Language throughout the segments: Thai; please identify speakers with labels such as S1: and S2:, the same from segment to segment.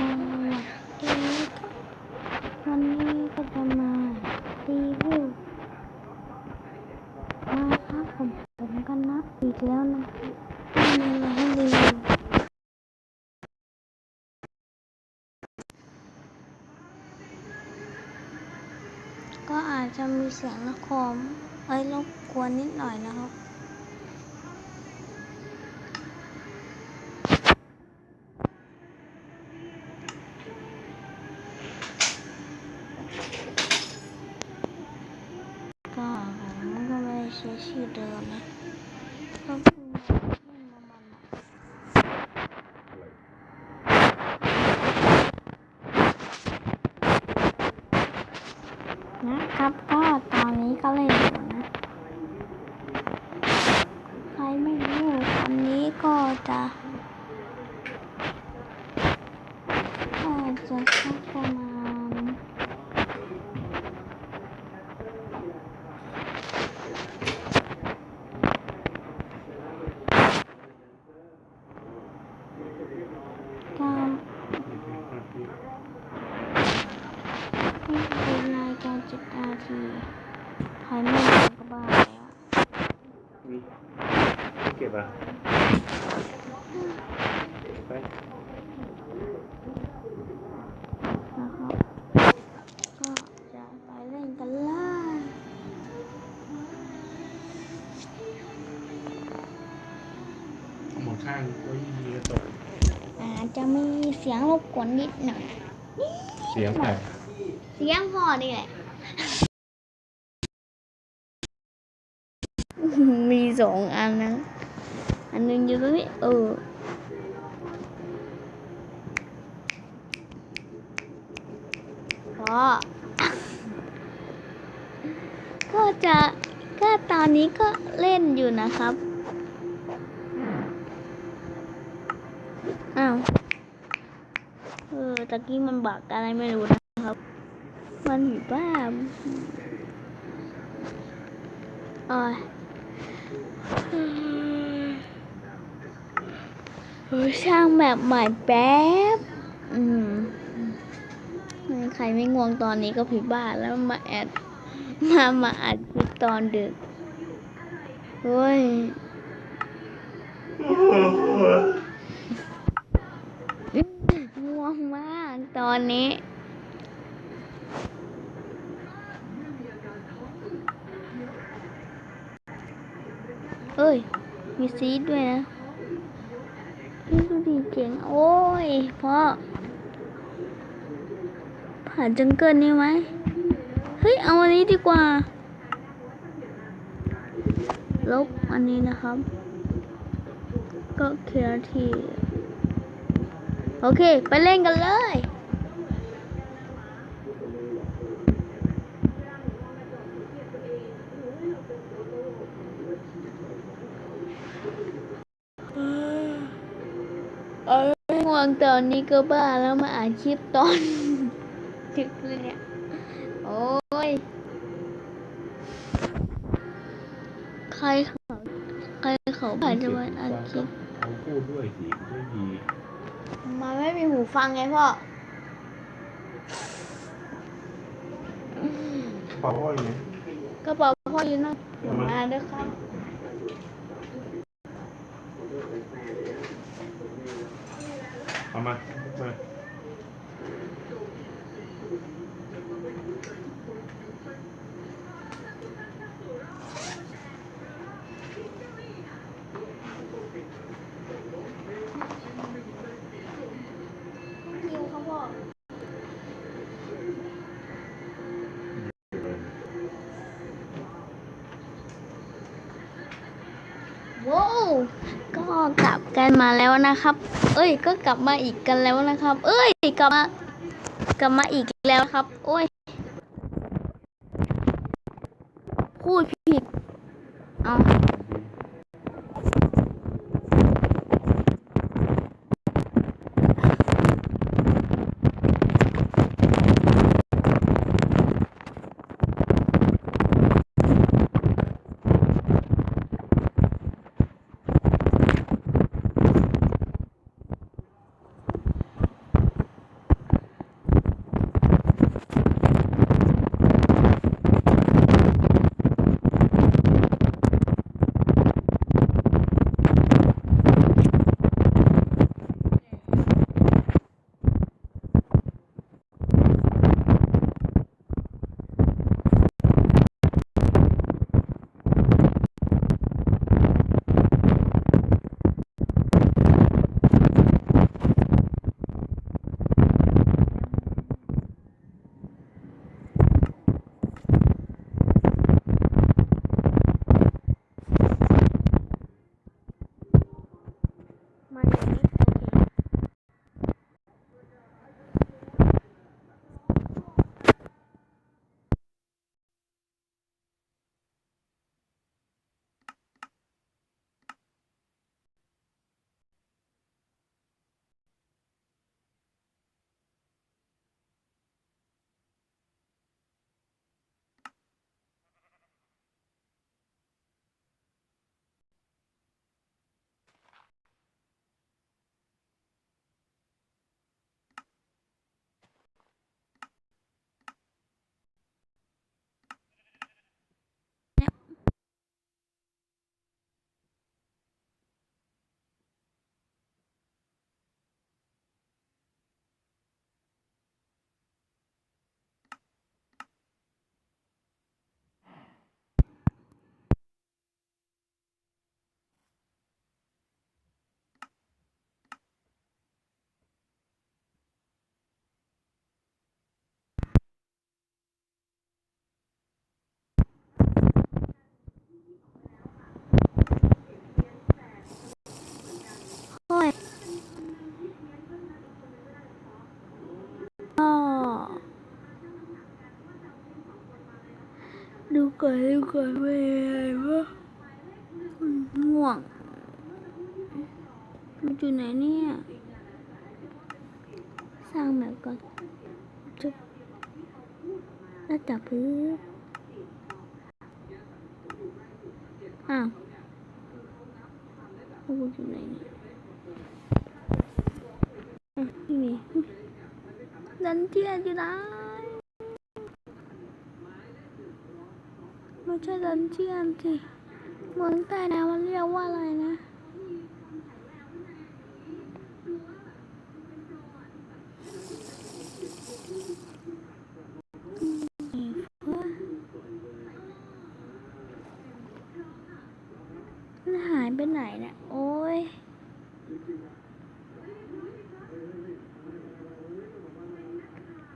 S1: วันนี้ก็จะมารีวิวมาครับผมผมกันนะอีกแล้วนะครับไม่มีอะไรให้รีวิวก็อาจจะมีเสียงระคมเอ้ยรบกวนนิดหน่อยนะครับ ก็ผมก็ไม่ได้ใช้ชื่อเดิมนะก็เพิ่งมาเพิ่งมามันอะนะครับก็ตอนนี้ก็เล่นอยู่นะ ใครไม่รู้ตอนนี้ก็ จ้ะก็จจะสักประมาณก้ารนี่คือรายการจิตอาทีใครไม่รู้ก็บ้าแล้ว
S2: เก็บอะ ไป
S1: นะครับก็จะไปเล่นกันเลย
S2: หมดข้างก็ยิงกระตก
S1: อาจจะมีเสียงรบกวนนิดหน่อย
S2: เสียงใคร
S1: เสียงพ่อนี่แหละ มีสองอันนะ อันนึงอยู่ตรงนี้เออก็ก็จะก็ตอนนี้ก็เล่นอยู่นะครับอ้าวเออตะกี้มันบักอะไรไม่รู้นะครับ มันอยู่บ้านโอ้ยเอ อช่างแบบใหม่แป๊บ อืม ใครไม่ง่วงตอนนี้ก็ผิดบ้านแล้วมาแอด มามาอัดคลิปตอนดึกเฮ้ยง่วงมากตอนนี้เอ้ย มีซีดด้วยนะนี่ดูดีเจ๋ง โอ้ย พ่อ ผ่านจังเกิลนี่ไหม เฮ้ย เอาอันนี้ดีกว่า ลบอันนี้นะครับ ก็เคลียร์ที โอเค ไปเล่นกันเลย ตอนนี้ก็บ้าแล้วมาอ่านคลิปตอนดึกเลยเนี่ย โอ้ย ใครเขาใครเขาผ่านจะมาอ่านคลิป
S2: เอาพูดด้วยสิไม่ดี
S1: มันไม่มีหูฟังไงพ่อ
S2: เป่าอ้อยไง
S1: กระเป๋าพ่ออยู่นั่นเดี๋ยวมาด้วยครับ
S2: เอามามา
S1: คิวครับพ่อ ว้าวก็ กันมาแล้วนะครับ เอ้ย ก็กลับมาอีกกันแล้วนะครับ เอ้ย กลับมากลับมาอีกแล้วครับ โอ้ย พูดผิด เอา ก่อนดูก่อนเป็นอะไรวะง่วงมันอยู่ไหนเนี่ยสร้างแบบก่อนจุ๊บแล้วจับพื้นอ้าวเอาวุธอยู่ไหนเนี่ยอะนี่ดันเจียนอยู่ไหน ไม่ใช่ดันเจียนสิเมืองใต้นะมันเรียกว่าอะไรนะ มันหายไปไหนเนี่ย โอ้ย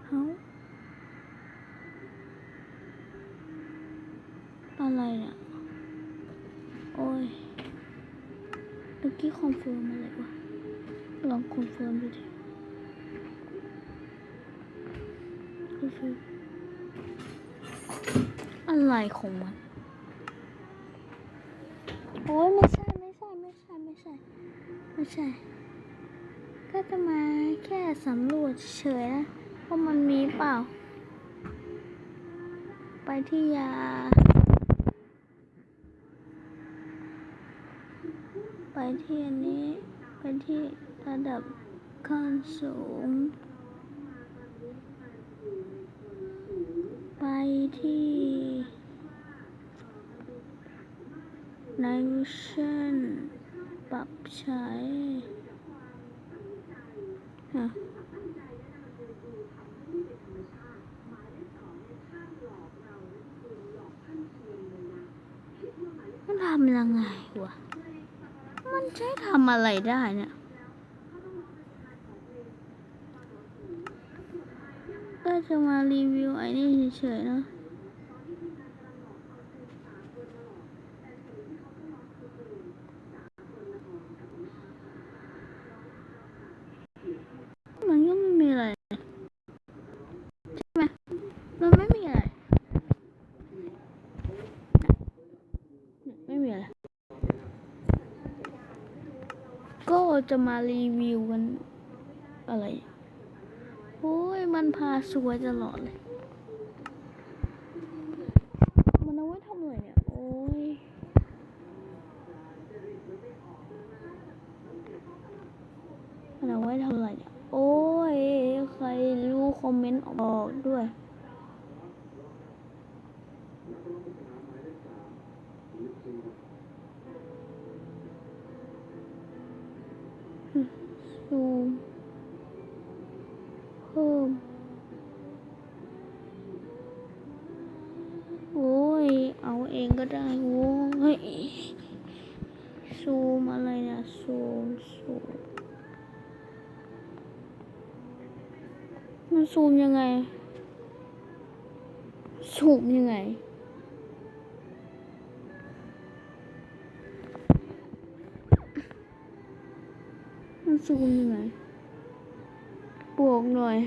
S1: เฮ้า อะไรเนี่ยโอ้ยเมื่อกี้คอนเฟิร์มอะไรวะลองคอนเฟิร์มดูดิคอนเฟิร์มอะไรของมันโอ้ยไม่ใช่ไม่ใช่ไม่ใช่ไม่ใช่ไม่ใช่ ก็จะมาแค่สำรวจเฉยนะว่ามันมีเปล่า ไปที่ยา ไป ที่อันนี้ ไปที่ระดับขั้นสูง ไปที่ในวิชั่นปรับใช้ฮะมันทำยังไงวะันใช้ทำอะไรได้เนี่ยก็จะมารีวิวไอ้นี่เฉยๆเนาะ มันก็ไม่มีอะไร ใช่ไหม มันไม่มีอะไร ไม่มีอะไร ก็ จะมารีวิวกันอะไร โอ้ย มันพาสวยตลอดเลย มันเอาไว้ทำอะไรเนี่ย โอ้ย มันเอาไว้ทำอะไรเนี่ย โอ้ย ใครรู้คอมเมนต์ออกด้วย ซูมเพิ่ม โอ้ย เอาเองก็ได้โว้ยซูมอะไรเนี่ยซูมซูม มัน ซูมยังไง ซูมยังไง มันซูมยังไงบวกหน่อย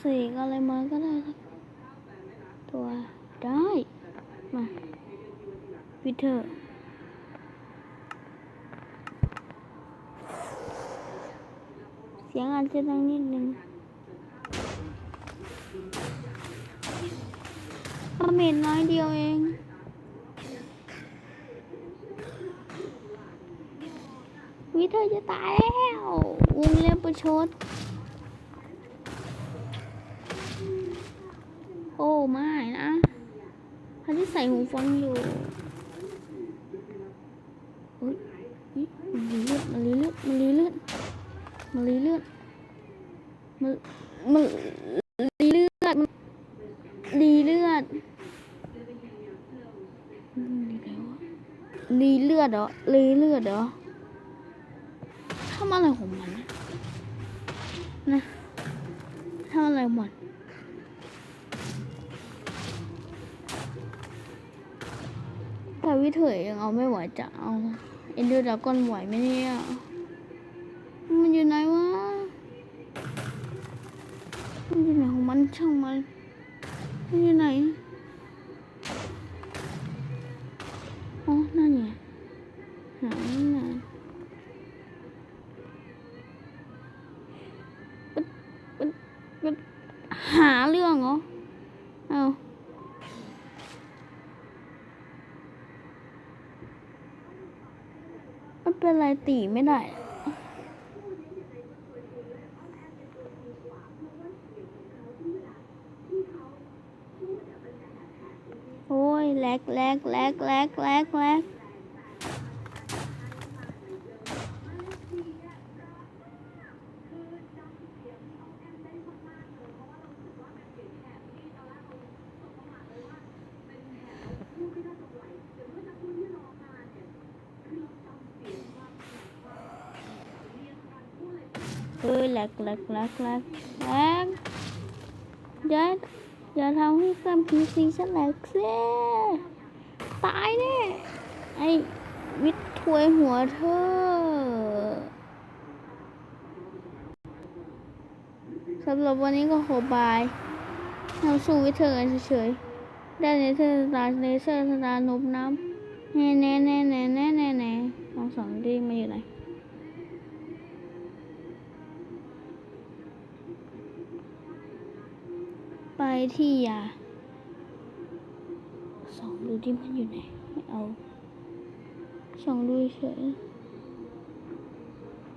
S1: สีอะไรมาก็ได้ ตัวได้ มาวิเทอร์ สียงอาจจะดังนิดนึงคอมเมนต์น้อยเดียวเองวิเธอจะตายแล้ววงเล็บประชด โอ้ ไม่นะเขาที่ใส่หูฟังอยู่เฮ้ยเฮ้ยมันรีเลือดมันรีเลือดมันรีเลือด มันรีเลือดมันมันรีเลือดมันรีเลือดรีเลือดเหรอรีเลือดเหรอทำอะไรของมันนะทำอะไรของมันแต่วิเถยยังเอาไม่ไหวจะเอาเอ็นเดอร์ดากอนไหวไหมเนี่ย มันอยู่ไหนวะ มันอยู่ไหนของมันช่างมันมันอยู่ไหนอ๋อนั่นไงหาไม่นานปึ๊ดปึ๊ดปึ๊ดหาเรื่องเหรอ เอาไม่เป็นไรตีไม่ได้ โอ้ยแลกแลกแลกแล อย่าทำให้เครื่องพีซีฉันแหลกเสียตายแน่ไอ้วิทย์ถวยหัวเธอ สำหรับวันนี้ก็ขอบายเราสู้วิทย์เธอกันเฉยๆ ได้ในเธอร์สตาร์เลเซอร์สตาร์นบน้ำแน่แน่แน่แน่แน่แน่แน่ลองสองดีมาอยู่ไหน ไปที่ยาสองดูที่มันอยู่ไหน ไม่เอาสองดูเฉย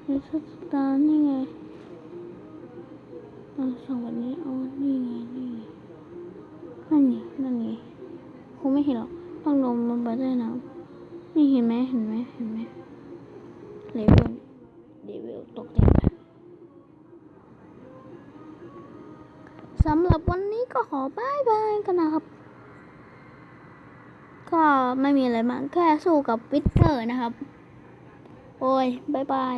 S1: ในสตาร์นี่ไงเอาสองแบบนี้เอานี่ไงนี่ไงนั่นไงนั่นไงคงไม่เห็นหรอกต้องลงลงไปใต้น้ำนี่เห็นไหมเห็นไหมเห็นไหมเหลเว ก็ขอบายบายกันนะครับ ก็ไม่มีอะไรมากแค่สู้กับวิทเตอร์นะครับ โอ้ยบายบาย